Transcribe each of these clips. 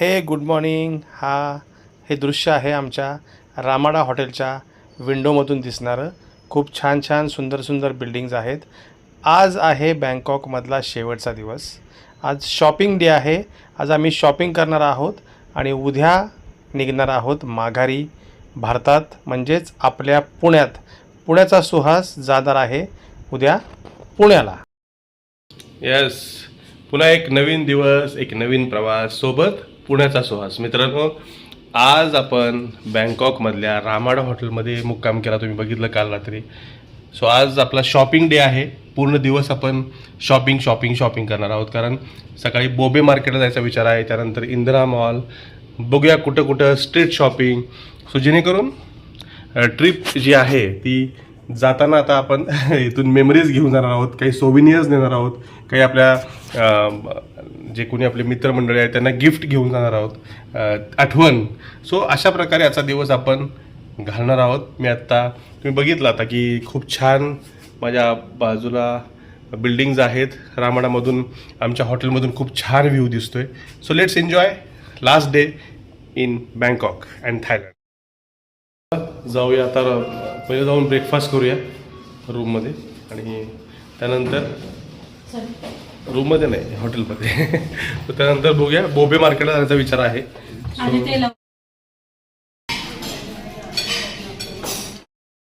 हे good morning. हा हे दृश्य आहे आमच्या रामाडा हॉटेलच्या विंडोमधून दिसणारं. खूप छान छान सुंदर सुंदर बिल्डिंग्ज आहेत. आज आहे बँकॉकमधला शेवटचा दिवस. आज शॉपिंग डे आहे. आज आम्ही शॉपिंग करणार आहोत आणि उद्या निघणार आहोत माघारी भारतात. म्हणजेच आपल्या पुण्यात. पुण्याचा सुहास जाणार आहे उद्या पुण्याला. येस पुन्हा एक नवीन दिवस एक नवीन प्रवास सोबत पुण्याचा सुहास. मित्रांनो आज आपण बँकॉकमधल्या रामाडा हॉटेलमध्ये मुक्काम केला. तुम्ही बघितलं काल रात्री. सो आज आपला शॉपिंग डे आहे. पूर्ण दिवस आपण शॉपिंग शॉपिंग शॉपिंग करणार आहोत. कारण सकाळी बोबे मार्केटला जायचा विचार आहे. त्यानंतर इंदिरा मॉल बघूया कुठं कुठं स्ट्रीट शॉपिंग सो जेणेकरून ट्रिप जी आहे ती जाताना आता आपण इथून मेमरीज घेऊन जाणार आहोत काही सोविनियर्स नेणार आहोत काही आपल्या जे कोणी आपले मित्रमंडळी आहेत त्यांना गिफ्ट घेऊन जाणार आहोत आठवण. सो अशा प्रकारे आजचा दिवस आपण घालणार आहोत. मी आत्ता तुम्ही बघितलं आता की खूप छान माझ्या बाजूला बिल्डिंग्ज आहेत. रामाडामधून आमच्या हॉटेलमधून खूप छान व्ह्यू दिसतोय. So let's enjoy last day in Bangkok and Thailand जाऊया आता पहिले जाऊन ब्रेकफास्ट करूया रूममध्ये आणि त्यानंतर रूममध्ये नाही हॉटेलमध्ये तर त्यानंतर बघूया बोबे मार्केटला जाण्याचा विचार आहे.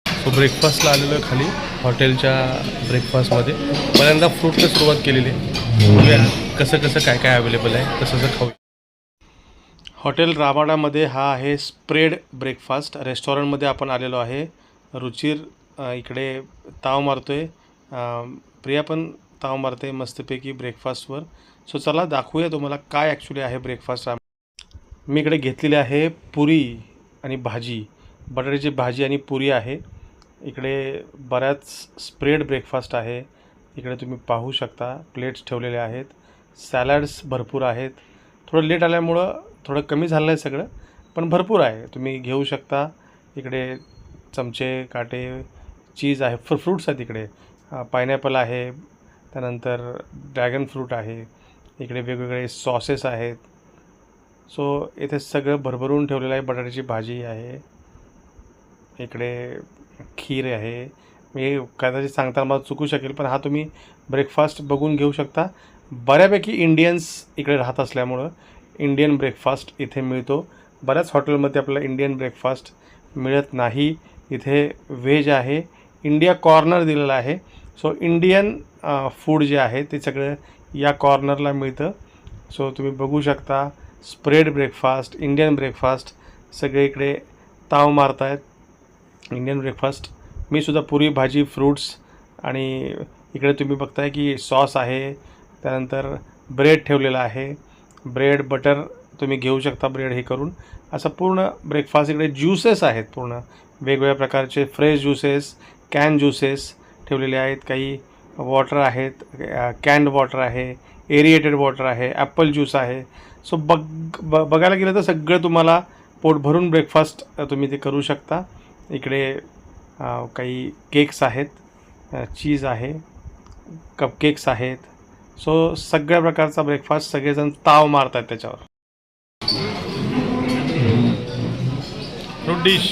सो ब्रेकफास्टला आलेलो खाली हॉटेलच्या ब्रेकफास्टमध्ये पहिल्यांदा फ्रूटला सुरुवात केलेली. आहे बघूया कसं कसं काय काय अवेलेबल आहे तसं तसं खाऊ हॉटेल रामाडामध्ये हा आहे स्प्रेड ब्रेकफास्ट रेस्टॉरंटमध्ये आपण आलेलो आहे. रुचीर इकडे ताव मारतो आहे प्रिया पण ताव मारते मस्तपैकी ब्रेकफास्टवर सो चला दाखवूया तुम्हाला काय ॲक्च्युली आहे ब्रेकफास्ट मी इकडे घेतलेली आहे पुरी आणि भाजी. बटाट्याची भाजी आणि पुरी आहे. इकडे बऱ्याच स्प्रेड ब्रेकफास्ट आहे. इकडे तुम्ही पाहू शकता प्लेट्स ठेवलेले आहेत. सॅलड्स भरपूर आहेत. थोडं लेट आल्यामुळं थोडं कमी झालं आहे सगळं पण भरपूर आहे. तुम्ही घेऊ शकता. इकडे चमचे काटे चीज आहे फ्र फ्रूट्स आहेत इकडे. पायनॅपल आहे त्यानंतर ड्रॅगन फ्रूट आहे इकडे वेगवेगळे सॉसेस आहेत. सो इथे सगळं भरभरून ठेवलेलं आहे बटाट्याची भाजी आहे. इकडे खीर आहे. मी कदाचित सांगताना मला चुकू शकेल पण हा तुम्ही ब्रेकफास्ट बघून घेऊ शकता. बऱ्यापैकी इंडियन्स इकडे राहत असल्यामुळं इंडियन ब्रेकफास्ट इथे मिळतो. बऱ्याच हॉटेलमध्ये आपल्याला इंडियन ब्रेकफास्ट मिळत नाही. इथे व्हेज आहे. इंडिया कॉर्नर दिलेला आहे. सो इंडियन फूड जे आहे ते सगळं या कॉर्नरला मिळतं. सो तुम्ही बघू शकता स्प्रेड ब्रेकफास्ट इंडियन ब्रेकफास्ट सगळे इकडे ताव मारतायत. इंडियन ब्रेकफास्ट मी सुद्धा पुरी भाजी फ्रूट्स आणि इकडे तुम्ही बघताय की सॉस आहे. त्यानंतर ब्रेड ठेवलेला आहे. ब्रेड बटर तुम्ही घेऊ शकता ब्रेड हे करून. असं पूर्ण ब्रेकफास्ट इकडे ज्युसेस आहेत पूर्ण. वेगवेगळ्या प्रकारचे फ्रेश ज्युसेस कॅन ज्युसेस ठेवलेले आहेत. काही वॉटर आहेत कॅन्ड वॉटर आहे एरिएटेड वॉटर आहे ॲपल ज्यूस आहे. सो बघ ब बघायला गेलं तर सगळं तुम्हाला पोट भरून ब्रेकफास्ट तुम्ही ते करू शकता. इकडे काही केक्स आहेत चीज आहे कपकेक्स आहेत. सो सगळ्या प्रकारचा ब्रेकफास्ट सगळेजण ताव मारतात त्याच्यावर. फ्रूट डिश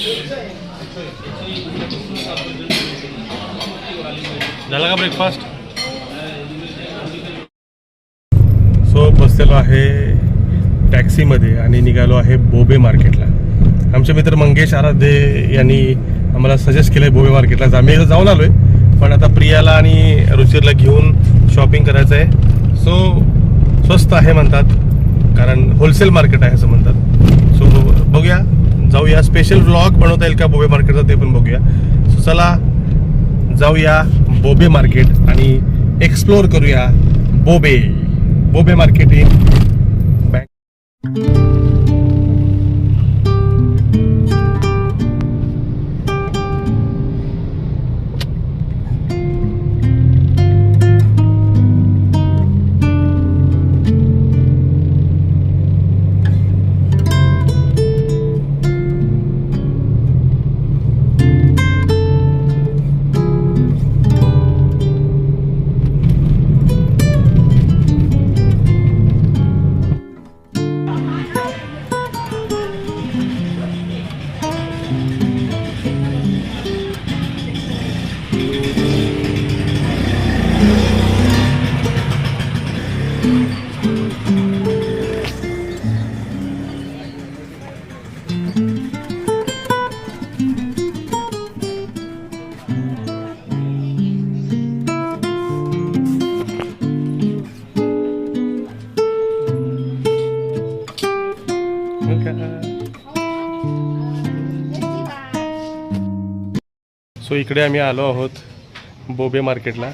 झाला का ब्रेकफास्ट सो बसलेलो आहे टॅक्सीमध्ये आणि निघालो आहे बोबे मार्केटला. आमचे मित्र मंगेश आराध्ये यांनी आम्हाला सजेस्ट केलं आहे बोबे मार्केटला. आम्ही एकदा जाऊन आलो आहे पण आता प्रियाला आणि रुचिरला घेऊन शॉपिंग करायचं आहे. सो स्वस्त आहे म्हणतात कारण होलसेल मार्केट आहे असं म्हणतात. सो बघूया जाऊया. स्पेशल व्लॉग बनवता येईल का बोबे मार्केटचा ते पण बघूया. सो चला जाऊया बोबे मार्केट आणि एक्सप्लोर करूया Bobae. Bobae market in bank So इकडे आम्ही आलो आहोत बोबे मार्केटला.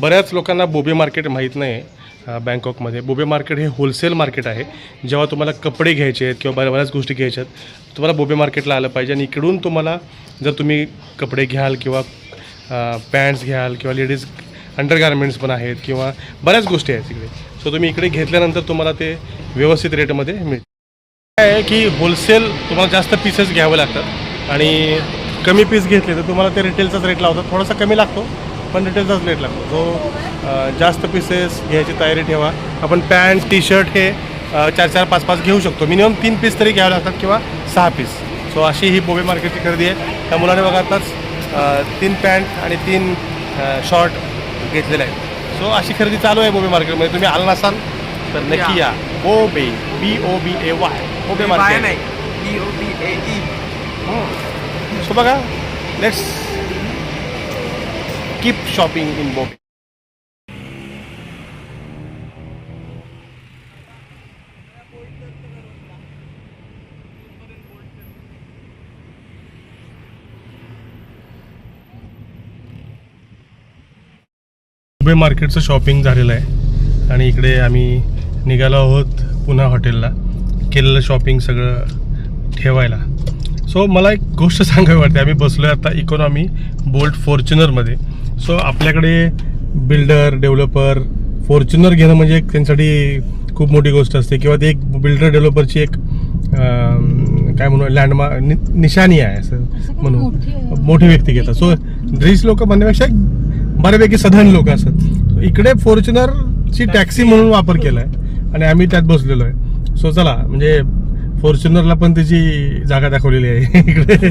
बऱ्याच लोकांना बोबे मार्केट माहीत नाही आहे बँकॉकमध्ये. बोबे मार्केट हे होलसेल मार्केट आहे. जेव्हा तुम्हाला कपडे घ्यायचे आहेत किंवा बऱ्या बऱ्याच गोष्टी घ्यायच्या आहेत तुम्हाला बोबे मार्केटला आलं पाहिजे. आणि इकडून तुम्हाला जर तुम्ही कपडे घ्याल किंवा पॅन्ट्स घ्याल किंवा लेडीज अंडरगार्मेंट्स पण आहेत किंवा बऱ्याच गोष्टी आहेत तिकडे सो तुम्ही इकडे घेतल्यानंतर तुम्हाला ते व्यवस्थित रेटमध्ये मिळते काय आहे की होलसेल तुम्हाला जास्त पीसेस घ्यावे लागतात. आणि कमी पीस घेतले तर तुम्हाला ते रिटेलचाच रेट लावतात. थोडासा कमी लागतो पण रिटेलचाच रेट लागतो. जो जास्त पीसेस घ्यायची तयारी ठेवा. आपण पॅन्ट टी शर्ट हे चार चार पाच पाच घेऊ शकतो. मिनिमम तीन पीस तरी घ्यावे लागतात किंवा सहा पीस सो अशी ही बोबे मार्केटची खरेदी आहे. त्या मुलाने बघा आताच तीन पॅन्ट आणि तीन शॉर्ट घेतलेले आहेत. सो अशी खरेदी चालू आहे बोबे मार्केटमध्ये तुम्ही आला नसाल तर नक्की या. Bobae B O B A Y Bobae market oh so बघा let's keep shopping in boat Bobae मार्केटचं शॉपिंग झालेलं आहे. आणि इकडे आम्ही निघालो आहोत पुन्हा हॉटेलला केलेलं शॉपिंग सगळं ठेवायला. सो मला एक गोष्ट सांगावी वाटते. आम्ही बसलो आहे आता इकॉनॉमी बोल्ट फॉर्च्युनरमध्ये सो आपल्याकडे बिल्डर डेव्हलपर फॉर्च्युनर घेणं म्हणजे एक त्यांच्यासाठी खूप मोठी गोष्ट असते. किंवा ते एक बिल्डर डेव्हलपरची एक काय म्हणू लँडमार्क नि निशाणी आहे असं म्हणून मोठी व्यक्ती घेतात. सो ड्रीस लोक म्हणण्यापेक्षा बऱ्यापैकी सधन लोक असतात. इकडे फॉर्च्युनरची टॅक्सी म्हणून वापर केला आहे आणि आम्ही त्यात बसलेलो आहे. सो चला म्हणजे फॉर्च्युनरला पण त्याची जागा दाखवलेली आहे. इकडे.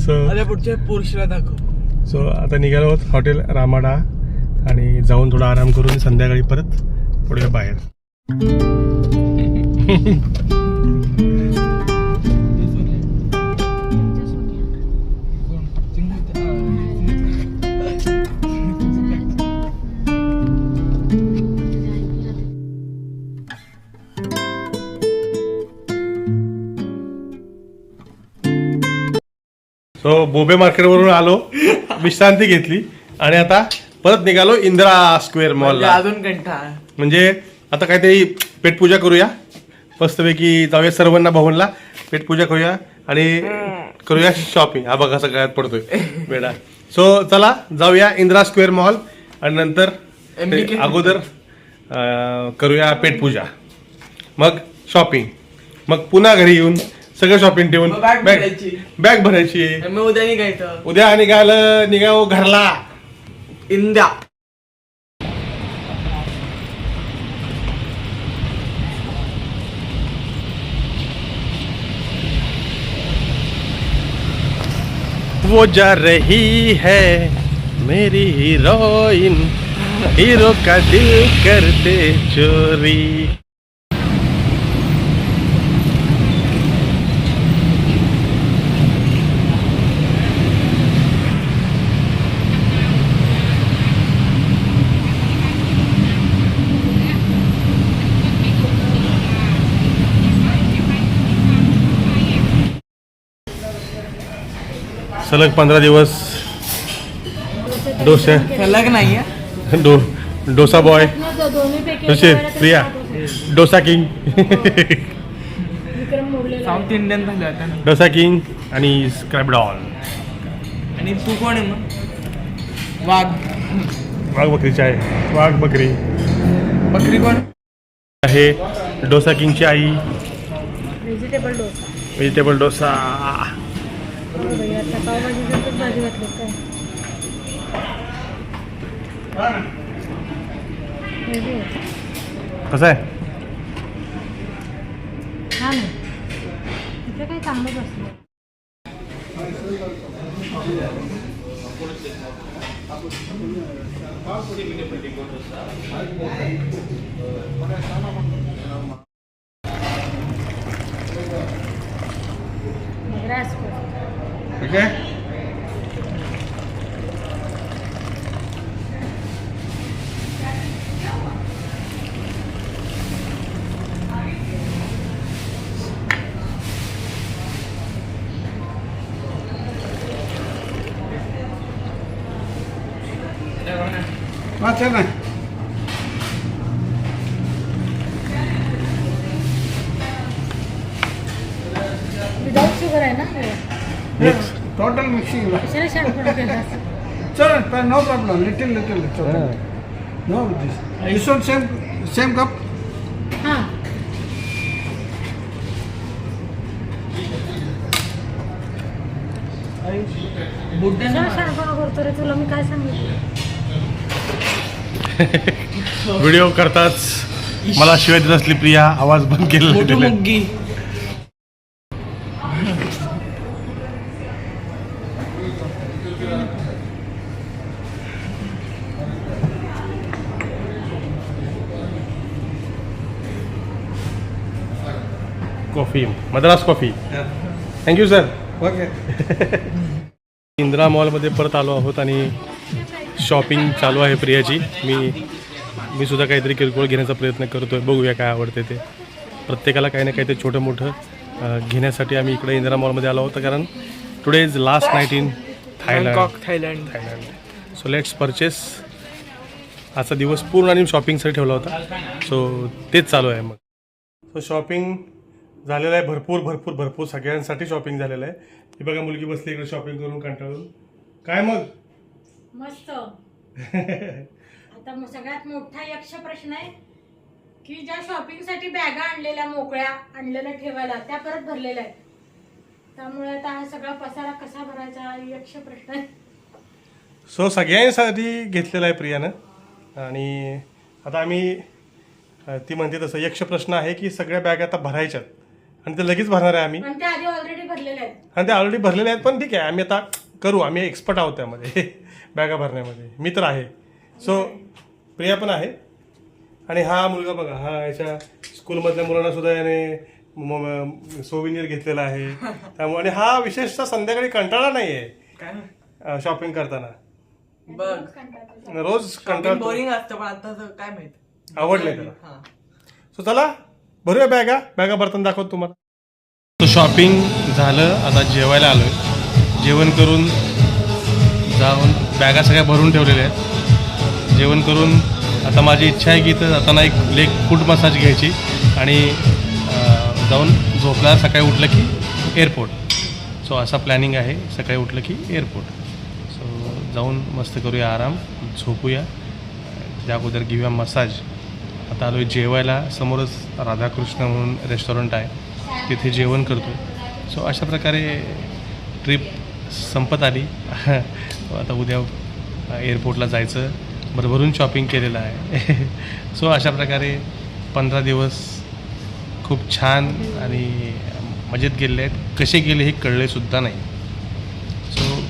सो पुढच्या पुरुषला दाखव. सो आता निघालो आहोत हॉटेल रामाडा आणि जाऊन थोडा आराम करून संध्याकाळी परत पुढे बाहेर. सो बोबे मार्केटवरून आलो. विश्रांती घेतली. आणि आता परत निघालो इंदिरा स्क्वेअर मॉलला अजून कंटाळ. म्हणजे आता काहीतरी पेटपूजा करूया. मस्तपैकी जाऊया सर्वांना भवनला. पेटपूजा करूया आणि करूया शॉपिंग हा बघा सगळ्यात पडतोय. बेडा सो चला जाऊया इंदिरा स्क्वेअर मॉल आणि नंतर ते. अगोदर करूया पेटपूजा मग शॉपिंग मग पुन्हा घरी येऊन सगळं शॉपिंग ठेवून मग bag बॅग भरायची. बॅग भरायची. मी उद्या निघायचं उद्या निघालं निघाव घरला. इंद्या. वो जा रही है मेरी हीरोइन। हीरो का दिल करते चोरी। सलग पंधरा दिवस. डोसे. सलग नाहीये. डो डोसा बॉय. कशी Priya. Dosa king. South Indian झालं आता. डोसा किंग आणि स्क्रॅप डॉल. आणि तू कोण आहे मग? वाघ. वाघ बकरीची आहे वाघ बकरी. बकरी कोण? आहे डोसा किंगची आई. व्हेजिटेबल डोसा. व्हेजिटेबल डोसा. आता पावभाजीसारखंच भाजी घातली काय. कसं आहे? छान आहे. काही चांगलं बसलं राजकोट ठीक आहे अच्छा केला चलो no problem little little no this this one same same cup हां तुला मी काय सांगितलं व्हिडिओ करताच मला शिवाय देत असली प्रिया आवाज बंद केलेला coffee Madras coffee. Thank you sir okay Indira मॉलमध्ये परत आलो आहोत आणि शॉपिंग चालू आहे प्रियाची. मी मी सुद्धा काहीतरी किरकोळ घेण्याचा प्रयत्न करतो आहे बघूया काय आवडते ते. प्रत्येकाला काही ना काहीतरी छोटं मोठं घेण्यासाठी आम्ही इकडे इंदिरा मॉलमध्ये आलो होतो कारण today is last night in Thailand Thailand Thailand so let's purchase आजचा दिवस पूर्ण आणि शॉपिंगसाठी ठेवला होता. सो तेच चालू आहे मग. सो शॉपिंग झालेलं आहे भरपूर भरपूर भरपूर. सगळ्यांसाठी शॉपिंग झालेलं आहे. ही बघा मुलगी बसली इकडे शॉपिंग करून कंटाळून. काय मग? मस्त. आता मग सगळ्यात मोठा यक्ष प्रश्न आहे की ज्या शॉपिंगसाठी बॅगा आणलेल्या मोकळ्या आणलेल्या ठेवायला त्या परत भरलेल्या आहेत. त्यामुळे आता हा सगळा पसारा कसा भरायचा हा यक्ष प्रश्न आहे. सो सगळ्यांसाठी घेतलेलं आहे प्रियानं. आणि आता आम्ही अ, ती म्हणते तसं यक्ष प्रश्न आहे की सगळ्या बॅग आता भरायच्यात. आणि ते लगेच भरणार आहे आम्ही. पण त्या आधी ऑलरेडी भरलेल्या आहेत. आणि ते ऑलरेडी भरलेले आहेत पण ठीक आहे आम्ही आता करू आम्ही एक्सपर्ट आहोत त्यामध्ये बॅगा भरण्यामध्ये. मी तर आहे. सो प्रिया पण आहे. आणि हा मुलगा बघा हा याच्या स्कूलमधल्या मुलांना सुद्धा याने सोविनियर घेतलेला आहे. त्यामुळे आणि हा विशेषतः संध्याकाळी कंटाळा नाही आहे शॉपिंग करताना. बघ. रोज कंटाळतो. बोरिंग असतं पण आता काय माहीत. आवडलंय त्याला. हा. सो चला भरूया बॅगा बॅगा भरताना दाखवतो तुम्हाला. तो शॉपिंग झालं आता जेवायला आलोय. जेवण करून जाऊन बॅगा सगळ्या भरून ठेवलेल्या आहेत. जेवण करून आता माझी इच्छा आहे की इथं जाताना एक लेग फूट मसाज घ्यायची आणि जाऊन झोपला सकाळी उठलं की एअरपोर्ट सो असा प्लॅनिंग आहे सकाळी उठलं की एअरपोर्ट सो जाऊन मस्त करूया आराम झोपूया. त्या अगोदर घेऊया मसाज आता आलो आहे जेवायला. समोरच राधाकृष्ण म्हणून रेस्टॉरंट आहे. तिथे जेवण करतो सो अशा प्रकारे ट्रिप संपत आली. आता उद्या एअरपोर्टला जायचं. भरभरून शॉपिंग केलेलं आहे. सो अशा प्रकारे पंधरा दिवस खूप छान आणि मजेत गेलेले आहेत. कसे गेले हे कळलेसुद्धा नाही. सो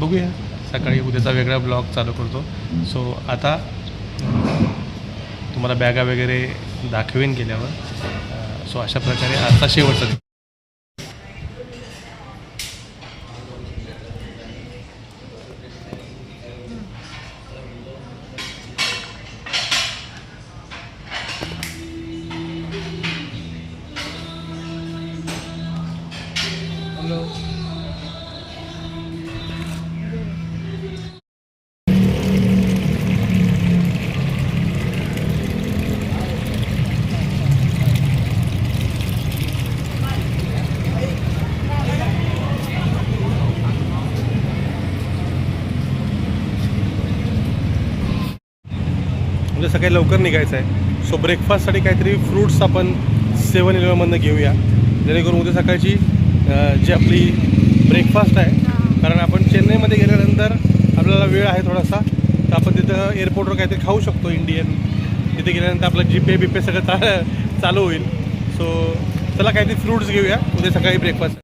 बघूया. सकाळी उद्याचा वेगळा ब्लॉग चालू करतो. सो आता तुम्हाला बॅगा वगैरे दाखवेन गेल्यावर. सो अशा प्रकारे आता शेवटचा उद्या सकाळी लवकर निघायचं आहे. सो ब्रेकफास्टसाठी काहीतरी फ्रूट्स आपण सेवन इलेवनमधनं घेऊया. जेणेकरून उद्या सकाळची जी आपली ब्रेकफास्ट आहे कारण आपण चेन्नईमध्ये गेल्यानंतर आपल्याला वेळ आहे थोडासा तर आपण तिथं एअरपोर्टवर काहीतरी खाऊ शकतो इंडियन तिथे गेल्यानंतर आपलं जीपे बिपे सगळं चा चालू होईल. सो चला काहीतरी फ्रूट्स घेऊया उद्या सकाळी ब्रेकफास्ट